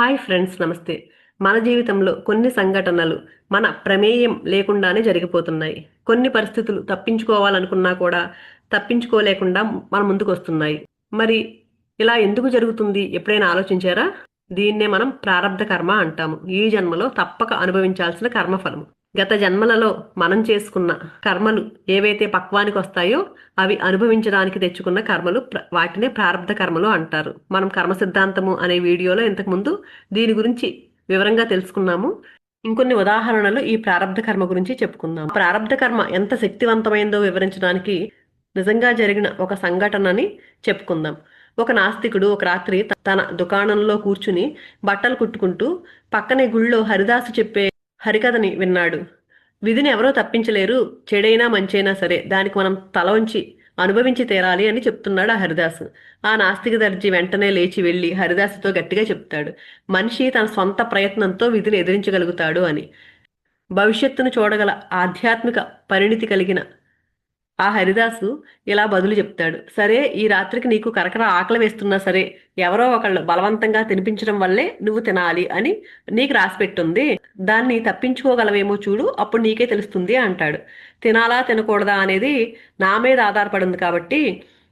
Hi friends నమస్తే. మన జీవితంలో కొన్ని సంఘటనలు మన ప్రమేయం లేకుండానే జరిగిపోతున్నాయి. కొన్ని పరిస్థితులు తప్పించుకోవాలనుకున్నా కూడా తప్పించుకోలేకుండా మన ముందుకు వస్తున్నాయి మరి ఇలా ఎందుకు జరుగుతుంది? ఎప్పుడైనా ఆలోచించారా? దీన్నే మనం ప్రారంధ కర్మ అంటాము. ఈ జన్మలో తప్పక అనుభవించాల్సిన కర్మఫలము. గత జన్మలలో మనం చేసుకున్న కర్మలు ఏవైతే పక్వానికి వస్తాయో అవి అనుభవించడానికి తెచ్చుకున్న కర్మలు వాటినే ప్రారంభ కర్మలు అంటారు. మనం కర్మ సిద్ధాంతము అనే వీడియోలో ఇంతకుముందు దీని గురించి వివరంగా తెలుసుకున్నాము. ఇంకొన్ని ఉదాహరణలు ఈ ప్రారంధ కర్మ గురించి చెప్పుకుందాం. ప్రారంధ కర్మ ఎంత శక్తివంతమైందో వివరించడానికి నిజంగా జరిగిన ఒక సంఘటనని చెప్పుకుందాం. ఒక నాస్తికుడు ఒక రాత్రి తన దుకాణంలో కూర్చుని బట్టలు కుట్టుకుంటూ పక్కనే గుళ్ళో హరిదాసు చెప్పే హరికథని విన్నాడు. విధిని ఎవరో తప్పించలేరు. చెడైనా మంచైనా సరే దానికి మనం తల ఉంచి అనుభవించి తీరాలి అని చెప్తున్నాడు ఆ హరిదాసు. ఆ నాస్తిక దర్జీ వెంటనే లేచి వెళ్ళి హరిదాసుతో గట్టిగా చెప్తాడు. మనిషి తన సొంత ప్రయత్నంతో విధిని ఎదిరించగలుగుతాడు అని. భవిష్యత్తును చూడగల ఆధ్యాత్మిక పరిణితి కలిగిన ఆ హరిదాసు ఇలా బదులు చెప్తాడు. సరే ఈ రాత్రికి నీకు కరకర ఆకలి వేస్తున్నా సరే ఎవరో ఒకళ్ళు బలవంతంగా తినిపించడం వల్లే నువ్వు తినాలి అని నీకు రాసిపెట్టుంది దాన్ని తప్పించుకోగలవేమో చూడు అప్పుడు నీకే తెలుస్తుంది అంటాడు. తినాలా తినకూడదా అనేది నా మీద ఆధారపడింది కాబట్టి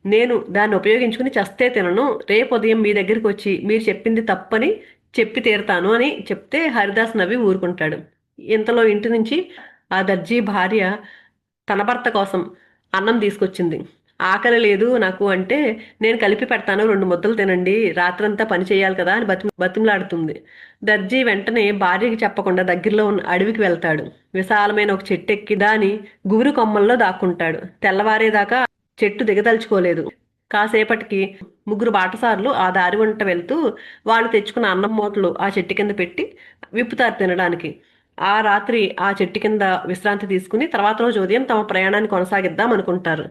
నేను దాన్ని ఉపయోగించుకుని చస్తే తినను. రేపు ఉదయం మీ దగ్గరికి వచ్చి మీరు చెప్పింది తప్పని చెప్పి తీరుతాను అని చెప్తే హరిదాస్ నవ్వి ఊరుకుంటాడు. ఇంతలో ఇంటి నుంచి ఆ దర్జీ భార్య తన భర్త కోసం అన్నం తీసుకొచ్చింది. ఆకలి లేదు నాకు అంటే నేను కలిపి పెడతాను రెండు ముద్దలు తినండి రాత్రంతా పని చేయాలి కదా అని బతి బతిమలాడుతుంది. దర్జీ వెంటనే భార్యకి చెప్పకుండా దగ్గరలో ఉన్న అడవికి వెళ్తాడు. విశాలమైన ఒక చెట్టు ఎక్కి దాని గుబురు కొమ్మల్లో దాక్కుంటాడు. తెల్లవారేదాకా చెట్టు దిగదలుచుకోలేదు. కాసేపటికి ముగ్గురు బాటసార్లు ఆ దారి వంట వెళ్తూ వాళ్ళు తెచ్చుకున్న అన్నం మూటలు ఆ చెట్టు కింద పెట్టి విప్పుతారు తినడానికి. ఆ రాత్రి ఆ చెట్టు కింద విశ్రాంతి తీసుకుని తర్వాత రోజు ఉదయం తమ ప్రయాణాన్ని కొనసాగిద్దాం అనుకుంటారు.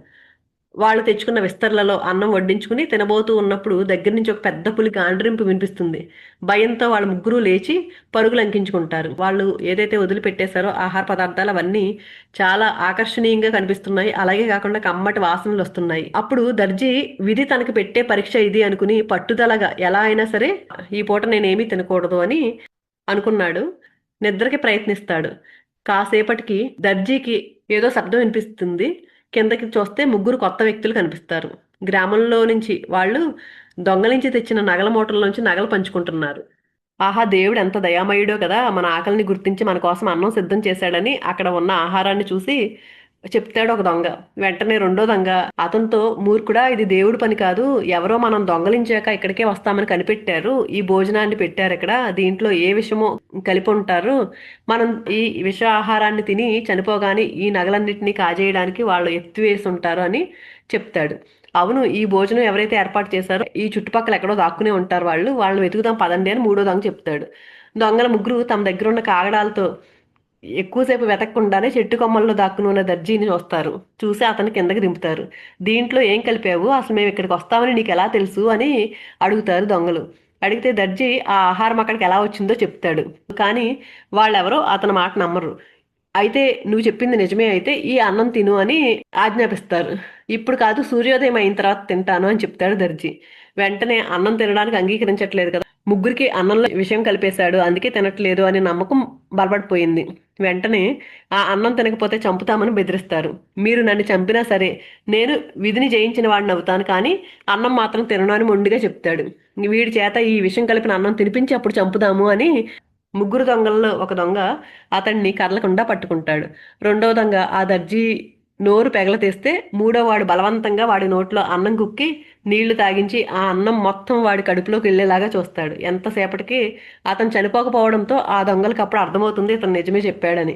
వాళ్ళు తెచ్చుకున్న విస్తరులలో అన్నం వడ్డించుకుని తినబోతూ ఉన్నప్పుడు దగ్గర నుంచి ఒక పెద్ద పులి గాండ్రింపు వినిపిస్తుంది. భయంతో వాళ్ళ ముగ్గురు లేచి పరుగులు అంకించుకుంటారు. వాళ్ళు ఏదైతే వదిలిపెట్టేశారో ఆహార పదార్థాలు అవన్నీ చాలా ఆకర్షణీయంగా కనిపిస్తున్నాయి. అలాగే కాకుండా కమ్మటి వాసనలు వస్తున్నాయి. అప్పుడు దర్జీ విధి తనకు పెట్టే పరీక్ష ఇది అనుకుని పట్టుదలగా ఎలా అయినా సరే ఈ పూట నేనేమీ తినకూడదు అని అనుకున్నాడు. నిద్రకి ప్రయత్నిస్తాడు. కాసేపటికి దర్జీకి ఏదో శబ్దం వినిపిస్తుంది. కిందకి చూస్తే ముగ్గురు కొత్త వ్యక్తులు కనిపిస్తారు. గ్రామంలో నుంచి వాళ్ళు దొంగలించి తెచ్చిన నగల మూటల్లోంచి నగలు పంచుకుంటున్నారు. ఆహా దేవుడు ఎంత దయామయుడో కదా! మన ఆకలిని గుర్తించి మన కోసం అన్నం సిద్ధం చేశాడని అక్కడ ఉన్న ఆహారాన్ని చూసి చెప్తాడు ఒక దొంగ. వెంటనే రెండో దొంగ అతనితో మూర్ఖుడా ఇది దేవుడి పని కాదు. ఎవరో మనం దొంగలించాక ఇక్కడికే వస్తామని కనిపెట్టారు. ఈ భోజనాన్ని పెట్టారు ఇక్కడ. దీంట్లో ఏ విషమో కలిపి ఉంటారు. మనం ఈ విష ఆహారాన్ని తిని చనిపోగానే ఈ నగలన్నింటినీ కాజేయడానికి వాళ్ళు ఎత్తివేసి ఉంటారు అని చెప్తాడు. అవును ఈ భోజనం ఎవరైతే ఏర్పాటు చేశారో ఈ చుట్టుపక్కల ఎక్కడో దాక్కునే ఉంటారు వాళ్ళు. వాళ్ళని వెతుకుదాం పదండి అని మూడో దొంగ చెప్తాడు. దొంగల ముగ్గురు తమ దగ్గర ఉన్న కాగడాలతో ఎక్కువసేపు వెతకకుండానే చెట్టు కొమ్మల్లో దాక్కునున్న దర్జీని చూస్తారు. చూసి అతని కిందకి దింపుతారు. దీంట్లో ఏం కలిపావు? అసలు మేము ఇక్కడికి వస్తామని నీకు ఎలా తెలుసు? అని అడుగుతారు దొంగలు. అడిగితే దర్జీ ఆ ఆహారం అక్కడికి ఎలా వచ్చిందో చెప్తాడు. కానీ వాళ్ళెవరో అతని మాట నమ్మరు. అయితే నువ్వు చెప్పింది నిజమే అయితే ఈ అన్నం తిను అని ఆజ్ఞాపిస్తారు. ఇప్పుడు కాదు సూర్యోదయం అయిన తర్వాత తింటాను అని చెప్తాడు దర్జీ. వెంటనే అన్నం తినడానికి అంగీకరించట్లేదు కదా. ముగ్గురికి అన్నంలో విషయం కలిపేశాడు. అందుకే తినట్లేదు అనే నమ్మకం బలపడిపోయింది. వెంటనే ఆ అన్నం తినకపోతే చంపుతామని బెదిరిస్తారు. మీరు నన్ను చంపినా సరే నేను విధిని జయించిన వాడిని అవుతాను కానీ అన్నం మాత్రం తినను అని మొండిగా చెప్తాడు. వీడి చేత ఈ విషయం కలిపిన అన్నం తినిపించి అప్పుడు చంపుదాము అని ముగ్గురు దొంగల్లో ఒక దొంగ అతన్ని కర్లకుండా పట్టుకుంటాడు. రెండవ దొంగ ఆ దర్జీ నోరు పెగల తీస్తే మూడో వాడు బలవంతంగా వాడి నోట్లో అన్నం కుక్కి నీళ్ళు తాగించి ఆ అన్నం మొత్తం వాడి కడుపులోకి వెళ్ళేలాగా చూస్తాడు. ఎంతసేపటికి అతను చనిపోకపోవడంతో ఆ దొంగలకు అప్పుడు అర్థమవుతుంది ఇతను నిజమే చెప్పాడని.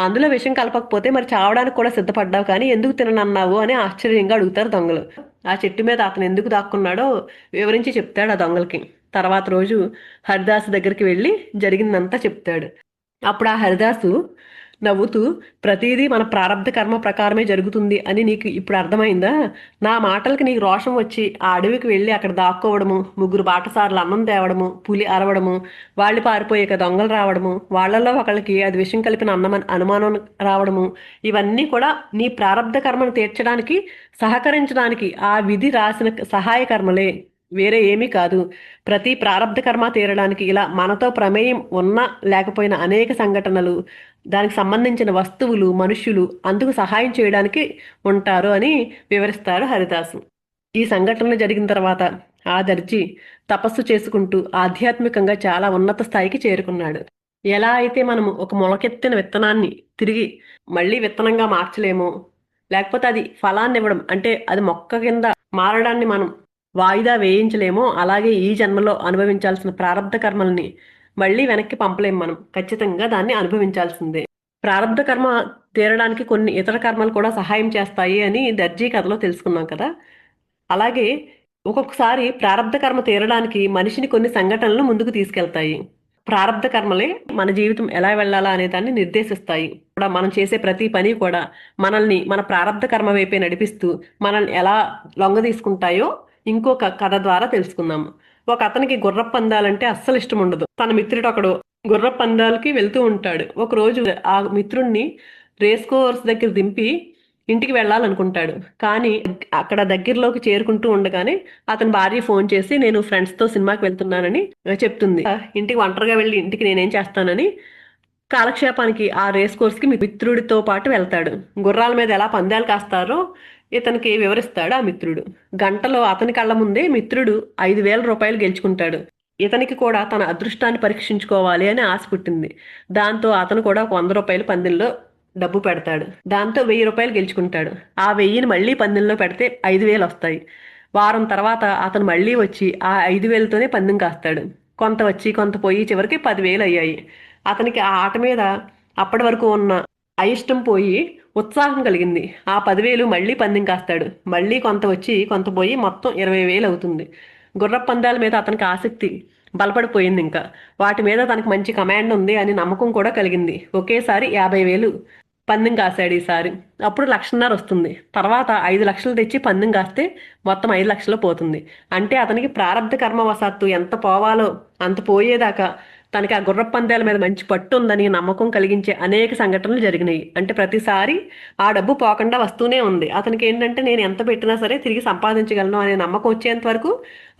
అందులో విషయం కలపకపోతే మరి చావడానికి కూడా సిద్ధపడ్డావు కానీ ఎందుకు తిననన్నావు అని ఆశ్చర్యంగా అడుగుతారు దొంగలు. ఆ చెట్టు మీద అతను ఎందుకు దాక్కున్నాడో వివరించి చెప్తాడు ఆ దొంగలకి. తర్వాత రోజు హరిదాసు దగ్గరికి వెళ్ళి జరిగిందంతా చెప్తాడు. అప్పుడు ఆ హరిదాసు నవ్వుతూ ప్రతిదీ మన ప్రారంభ కర్మ ప్రకారమే జరుగుతుంది అని నీకు ఇప్పుడు అర్థమైందా? నా మాటలకి నీకు రోషం వచ్చి ఆ అడవికి వెళ్ళి అక్కడ దాక్కోవడము ముగ్గురు బాటసార్లు అన్నం తేవడము పులి అరవడము వాళ్ళు పారిపోయాక దొంగలు రావడము వాళ్ళల్లో ఒకళ్ళకి అది విషం కలిపిన అన్నం అనుమానం రావడము ఇవన్నీ కూడా నీ ప్రారంధ కర్మను తీర్చడానికి సహకరించడానికి ఆ విధి రాసిన సహాయ కర్మలే. వేరే ఏమీ కాదు. ప్రతి ప్రారంధ కర్మ తీరడానికి ఇలా మనతో ప్రమేయం ఉన్నా లేకపోయినా అనేక సంఘటనలు దానికి సంబంధించిన వస్తువులు మనుష్యులు అందుకు సహాయం చేయడానికి ఉంటారు అని వివరిస్తారు హరిదాసు. ఈ సంఘటనలు జరిగిన తర్వాత ఆ దర్జీ తపస్సు చేసుకుంటూ ఆధ్యాత్మికంగా చాలా ఉన్నత స్థాయికి చేరుకున్నాడు. ఎలా అయితే మనము ఒక మొలకెత్తిన విత్తనాన్ని తిరిగి మళ్ళీ విత్తనంగా మార్చలేమో లేకపోతే అది ఫలాన్ని ఇవ్వడం అంటే అది మొక్క కింద మారడాన్ని మనం వాయిదా వేయించలేమో. అలాగే ఈ జన్మలో అనుభవించాల్సిన ప్రారంధ కర్మల్ని మళ్ళీ వెనక్కి పంపలేం మనం. ఖచ్చితంగా దాన్ని అనుభవించాల్సిందే. ప్రారంధ కర్మ తీరడానికి కొన్ని ఇతర కర్మలు కూడా సహాయం చేస్తాయి అని దర్జీ కథలో తెలుసుకున్నాం కదా. అలాగే ఒక్కొక్కసారి ప్రారంధ కర్మ తీరడానికి మనిషిని కొన్ని సంఘటనలు ముందుకు తీసుకెళ్తాయి. ప్రారంధ కర్మలే మన జీవితం ఎలా వెళ్ళాలా అనే దాన్ని నిర్దేశిస్తాయి. కూడా మనం చేసే ప్రతి పని కూడా మనల్ని మన ప్రారంధ కర్మ వైపే నడిపిస్తూ మనల్ని ఎలా లొంగ తీసుకుంటాయో ఇంకొక కథ ద్వారా తెలుసుకుందాము. ఒక అతనికి గుర్ర పందాలంటే అస్సలు ఇష్టం ఉండదు. తన మిత్రుడు ఒకడు గుర్ర పందాలకి వెళ్తూ ఉంటాడు. ఒక రోజు ఆ మిత్రుణ్ణి రేస్ కోర్స్ దగ్గర దింపి ఇంటికి వెళ్ళాలనుకుంటాడు. కానీ అక్కడ దగ్గరలోకి చేరుకుంటూ ఉండగానే అతని భార్య ఫోన్ చేసి నేను ఫ్రెండ్స్తో సినిమాకి వెళ్తున్నానని చెప్తుంది. ఇంటికి ఒంటరిగా వెళ్ళి ఇంటికి నేనేం చేస్తానని కాలక్షేపానికి ఆ రేస్ కోర్స్కి మిత్రుడితో పాటు వెళ్తాడు. గుర్రాల మీద ఎలా పందాలు కాస్తారో ఇతనికి వివరిస్తాడు ఆ మిత్రుడు. గంటలో అతని కళ్ళ ముందే మిత్రుడు ఐదు వేల రూపాయలు గెలుచుకుంటాడు. ఇతనికి కూడా తన అదృష్టాన్ని పరీక్షించుకోవాలి అని ఆశ పుట్టింది. దాంతో అతను కూడా ఒక వంద రూపాయలు పందెంలో డబ్బు పెడతాడు. దాంతో వెయ్యి రూపాయలు గెలుచుకుంటాడు. ఆ వెయ్యిని మళ్ళీ పందెంలో పెడితే ఐదు వేలు వస్తాయి. వారం తర్వాత అతను మళ్ళీ వచ్చి ఆ ఐదు వేలతోనే పందెం కాస్తాడు. కొంత వచ్చి కొంత పోయి చివరికి పదివేలు అయ్యాయి. అతనికి ఆ ఆట మీద అప్పటి వరకు ఉన్న అయిష్టం పోయి ఉత్సాహం కలిగింది. ఆ పదివేలు మళ్ళీ పందెం కాస్తాడు. మళ్ళీ కొంత వచ్చి కొంత పోయి మొత్తం ఇరవై వేలు అవుతుంది. గుర్ర పందాల మీద అతనికి ఆసక్తి బలపడిపోయింది ఇంకా. వాటి మీద తనకు మంచి కమాండ్ ఉంది అని నమ్మకం కూడా కలిగింది. ఒకేసారి యాభై వేలు పందెం కాశాడు ఈసారి. అప్పుడు లక్షన్నర వస్తుంది. తర్వాత ఐదు లక్షలు తెచ్చి పందెం కాస్తే మొత్తం ఐదు లక్షలు పోతుంది. అంటే అతనికి ప్రారంభ కర్మవశాత్తు ఎంత పోవాలో అంత పోయేదాకా తనకి ఆ గుర్ర పందాల మీద మంచి పట్టు ఉందని నమ్మకం కలిగించే అనేక సంఘటనలు జరిగినాయి. అంటే ప్రతిసారి ఆ డబ్బు పోకుండా వస్తూనే ఉంది. అతనికి ఏంటంటే నేను ఎంత పెట్టినా సరే తిరిగి సంపాదించగలను అనే నమ్మకం వచ్చేంత వరకు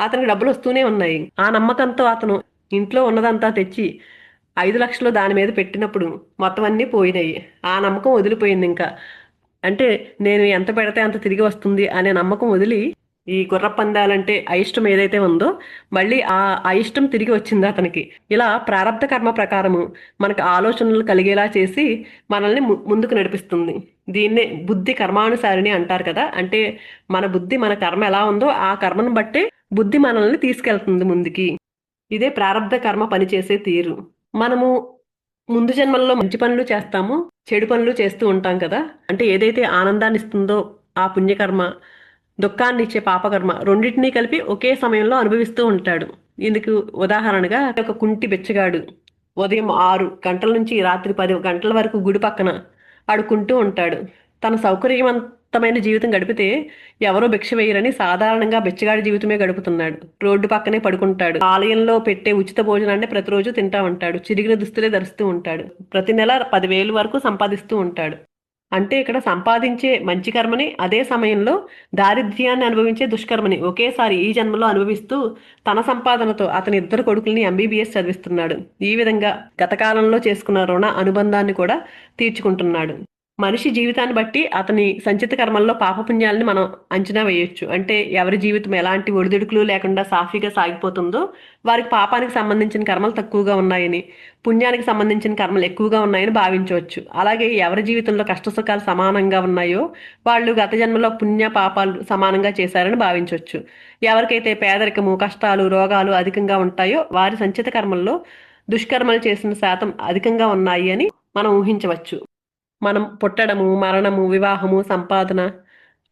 అతనికి డబ్బులు వస్తూనే ఉన్నాయి. ఆ నమ్మకంతో అతను ఇంట్లో ఉన్నదంతా తెచ్చి ఐదు లక్షలు దాని మీద పెట్టినప్పుడు మొత్తం అన్నీ పోయినాయి. ఆ నమ్మకం వదిలిపోయింది ఇంకా. అంటే నేను ఎంత పెడితే అంత తిరిగి వస్తుంది అనే నమ్మకం వదిలి ఈ గుర్ర పందాలంటే అయిష్టం ఏదైతే ఉందో మళ్ళీ ఆ అయిష్టం తిరిగి వచ్చింది అతనికి. ఇలా ప్రారంభ కర్మ ప్రకారము మనకు ఆలోచనలు కలిగేలా చేసి మనల్ని ముందుకు నడిపిస్తుంది. దీన్నే బుద్ధి కర్మానుసారిని అంటారు కదా. అంటే మన బుద్ధి మన కర్మ ఎలా ఉందో ఆ కర్మను బట్టే బుద్ధి మనల్ని తీసుకెళ్తుంది ముందుకి. ఇదే ప్రారంభ కర్మ పనిచేసే తీరు. మనము ముందు జన్మల్లో మంచి పనులు చేస్తాము చెడు పనులు చేస్తూ ఉంటాం కదా. అంటే ఏదైతే ఆనందాన్ని ఇస్తుందో ఆ పుణ్యకర్మ దుఃఖాన్ని ఇచ్చే పాపకర్మ రెండింటినీ కలిపి ఒకే సమయంలో అనుభవిస్తూ ఉంటాడు. ఇందుకు ఉదాహరణగా ఒక కుంటి బెచ్చగాడు ఉదయం ఆరు గంటల నుంచి రాత్రి పది గంటల వరకు గుడి పక్కన ఆడుకుంటూ ఉంటాడు. తన సౌకర్యవంతమైన జీవితం గడిపితే ఎవరో భిక్ష వేయరని సాధారణంగా బిచ్చగాడి జీవితమే గడుపుతున్నాడు. రోడ్డు పక్కనే పడుకుంటాడు. ఆలయంలో పెట్టే ఉచిత భోజనాన్ని ప్రతిరోజు తింటా ఉంటాడు. చిరిగిన దుస్తులే ధరిస్తూ ఉంటాడు. ప్రతి నెల పదివేలు వరకు సంపాదిస్తూ ఉంటాడు. అంటే ఇక్కడ సంపాదించే మంచి కర్మని అదే సమయంలో దారిద్ర్యాన్ని అనుభవించే దుష్కర్మని ఒకేసారి ఈ జన్మలో అనుభవిస్తూ తన సంపాదనతో అతని ఇద్దరు కొడుకుల్ని ఎంబీబీఎస్ చదివిస్తున్నాడు. ఈ విధంగా గతకాలంలో చేసుకున్న రుణ అనుబంధాన్ని కూడా తీర్చుకుంటున్నాడు. మనిషి జీవితాన్ని బట్టి అతని సంచిత కర్మల్లో పాపపుణ్యాలని మనం అంచనా వేయొచ్చు. అంటే ఎవరి జీవితం ఎలాంటి ఒడిదుడుకులు లేకుండా సాఫీగా సాగిపోతుందో వారికి పాపానికి సంబంధించిన కర్మలు తక్కువగా ఉన్నాయని పుణ్యానికి సంబంధించిన కర్మలు ఎక్కువగా ఉన్నాయని భావించవచ్చు. అలాగే ఎవరి జీవితంలో కష్టసుఖాలు సమానంగా ఉన్నాయో వాళ్ళు గత జన్మలో పుణ్య పాపాలు సమానంగా చేశారని భావించవచ్చు. ఎవరికైతే పేదరికము కష్టాలు రోగాలు అధికంగా ఉంటాయో వారి సంచిత కర్మల్లో దుష్కర్మలు చేసిన శాతం అధికంగా ఉన్నాయి అని మనం ఊహించవచ్చు. మనం పుట్టడము మరణము వివాహము సంపాదన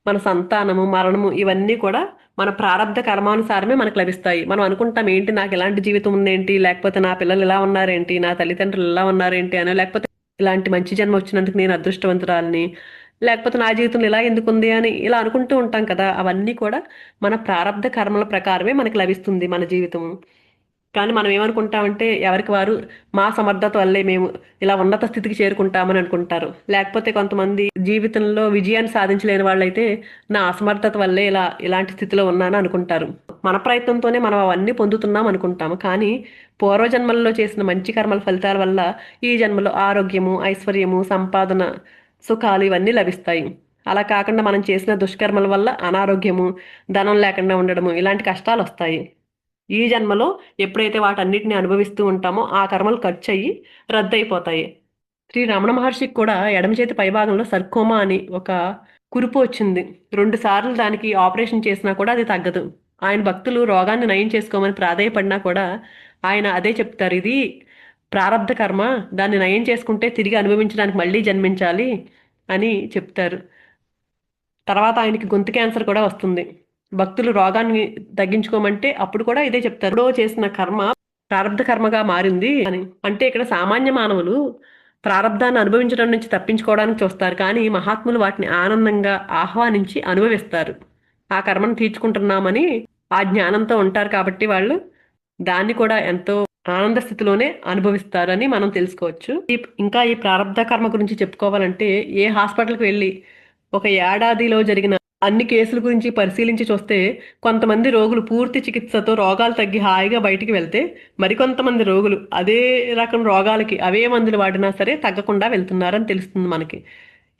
మన సంతానము మరణము ఇవన్నీ కూడా మన ప్రారంభ కర్మానుసారమే మనకు లభిస్తాయి. మనం అనుకుంటాం ఏంటి నాకు ఎలాంటి జీవితం ఉందేంటి? లేకపోతే నా పిల్లలు ఇలా ఉన్నారేంటి? నా తల్లిదండ్రులు ఇలా ఉన్నారేంటి? అని లేకపోతే ఇలాంటి మంచి జన్మ వచ్చినందుకు నేను అదృష్టవంతురాలని? లేకపోతే నా జీవితంలో ఇలా ఎందుకు ఉంది అని ఇలా అనుకుంటూ ఉంటాం కదా. అవన్నీ కూడా మన ప్రారంభ కర్మల ప్రకారమే మనకు లభిస్తుంది మన జీవితం కానీ మనం ఏమనుకుంటామంటే ఎవరికి వారు మా సమర్థత వల్లే మేము ఇలా ఉన్నత స్థితికి చేరుకుంటామని అనుకుంటారు. లేకపోతే కొంతమంది జీవితంలో విజయాన్ని సాధించలేని వాళ్ళైతే నా అసమర్థత వల్లే ఇలా ఇలాంటి స్థితిలో ఉన్నాను అనుకుంటారు. మన ప్రయత్నంతోనే మనం అవన్నీ పొందుతున్నాం అనుకుంటాము. కానీ పూర్వజన్మల్లో చేసిన మంచి కర్మల ఫలితాల వల్ల ఈ జన్మలో ఆరోగ్యము ఐశ్వర్యము సంపాదన సుఖాలు ఇవన్నీ లభిస్తాయి. అలా కాకుండా మనం చేసిన దుష్కర్మల వల్ల అనారోగ్యము ధనం లేకుండా ఉండడము ఇలాంటి కష్టాలు వస్తాయి. ఈ జన్మలో ఎప్పుడైతే వాటన్నిటిని అనుభవిస్తూ ఉంటామో ఆ కర్మలు ఖర్చు అయ్యి రద్దయిపోతాయి. శ్రీ రమణ మహర్షికి కూడా ఎడమ చేతి పైభాగంలో సర్కోమా అని ఒక కురుపు వచ్చింది. రెండు సార్లు దానికి ఆపరేషన్ చేసినా కూడా అది తగ్గదు. ఆయన భక్తులు రోగాన్ని నయం చేసుకోమని ప్రాధాయపడినా కూడా ఆయన అదే చెప్తారు. ఇది ప్రారంధ కర్మ. దాన్ని నయం చేసుకుంటే తిరిగి అనుభవించడానికి మళ్ళీ జన్మించాలి అని చెప్తారు. తర్వాత ఆయనకి గొంతు క్యాన్సర్ కూడా వస్తుంది. భక్తులు రోగాన్ని తగ్గించుకోమంటే అప్పుడు కూడా ఇదే చెప్తారు. ఎప్పుడో చేసిన కర్మ ప్రారంధ కర్మగా మారింది అని. అంటే ఇక్కడ సామాన్య మానవులు ప్రారంధాన్ని అనుభవించడం నుంచి తప్పించుకోవడానికి చూస్తారు. కానీ మహాత్ములు వాటిని ఆనందంగా ఆహ్వానించి అనుభవిస్తారు. ఆ కర్మను తీర్చుకుంటున్నామని ఆ జ్ఞానంతో ఉంటారు కాబట్టి వాళ్ళు దాన్ని కూడా ఎంతో ఆనంద స్థితిలోనే అనుభవిస్తారని మనం తెలుసుకోవచ్చు. ఈ ఇంకా ఈ ప్రారంధ కర్మ గురించి చెప్పుకోవాలంటే ఏ హాస్పిటల్కి వెళ్ళి ఒక ఏడాదిలో జరిగిన అన్ని కేసుల గురించి పరిశీలించి చూస్తే కొంతమంది రోగులు పూర్తి చికిత్సతో రోగాలు తగ్గి హాయిగా బయటికి వెళ్తే మరికొంతమంది రోగులు అదే రకం రోగాలకి అవే మందులు వాడినా సరే తగ్గకుండా వెళ్తున్నారని తెలుస్తుంది మనకి.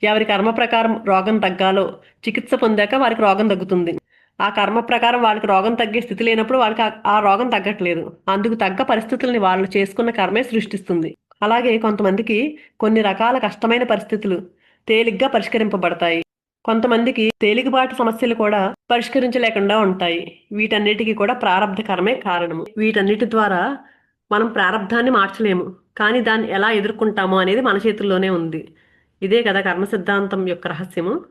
ఎవరి కర్మ ప్రకారం రోగం తగ్గాలో చికిత్స పొందాక వారికి రోగం తగ్గుతుంది. ఆ కర్మ ప్రకారం వాళ్ళకి రోగం తగ్గే స్థితి లేనప్పుడు వాళ్ళకి ఆ- రోగం తగ్గట్లేదు. అందుకు తగ్గ పరిస్థితుల్ని వాళ్ళు చేసుకున్న కర్మే సృష్టిస్తుంది. అలాగే కొంతమందికి కొన్ని రకాల కష్టమైన పరిస్థితులు తేలిగ్గా పరిష్కరింపబడతాయి. కొంతమందికి తేలికపాటి సమస్యలు కూడా పరిష్కరించలేకుండా ఉంటాయి. వీటన్నిటికీ కూడా ప్రారంధ కర్మే కారణము. వీటన్నిటి ద్వారా మనం ప్రారంధాన్ని మార్చలేము. కానీ దాన్ని ఎలా ఎదుర్కొంటామో అనేది మన చేతుల్లోనే ఉంది. ఇదే కదా కర్మ సిద్ధాంతం యొక్క రహస్యము.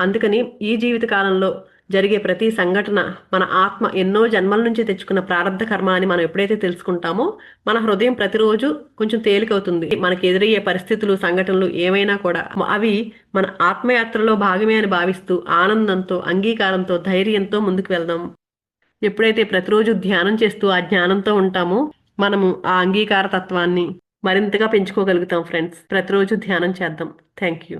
అందుకని ఈ జీవిత కాలంలో జరిగే ప్రతి సంఘటన మన ఆత్మ ఎన్నో జన్మల నుంచి తెచ్చుకున్న ప్రారంభ కర్మ అని మనం ఎప్పుడైతే తెలుసుకుంటామో మన హృదయం ప్రతిరోజు కొంచెం తేలికవుతుంది. మనకి ఎదురయ్యే పరిస్థితులు సంఘటనలు ఏమైనా కూడా అవి మన ఆత్మయాత్రలో భాగమే అని భావిస్తూ ఆనందంతో అంగీకారంతో ధైర్యంతో ముందుకు వెళ్దాం. ఎప్పుడైతే ప్రతిరోజు ధ్యానం చేస్తూ ఆ జ్ఞానంతో ఉంటామో మనము ఆ అంగీకార తత్వాన్ని మరింతగా పెంచుకోగలుగుతాం ఫ్రెండ్స్. ప్రతిరోజు ధ్యానం చేద్దాం. Thank you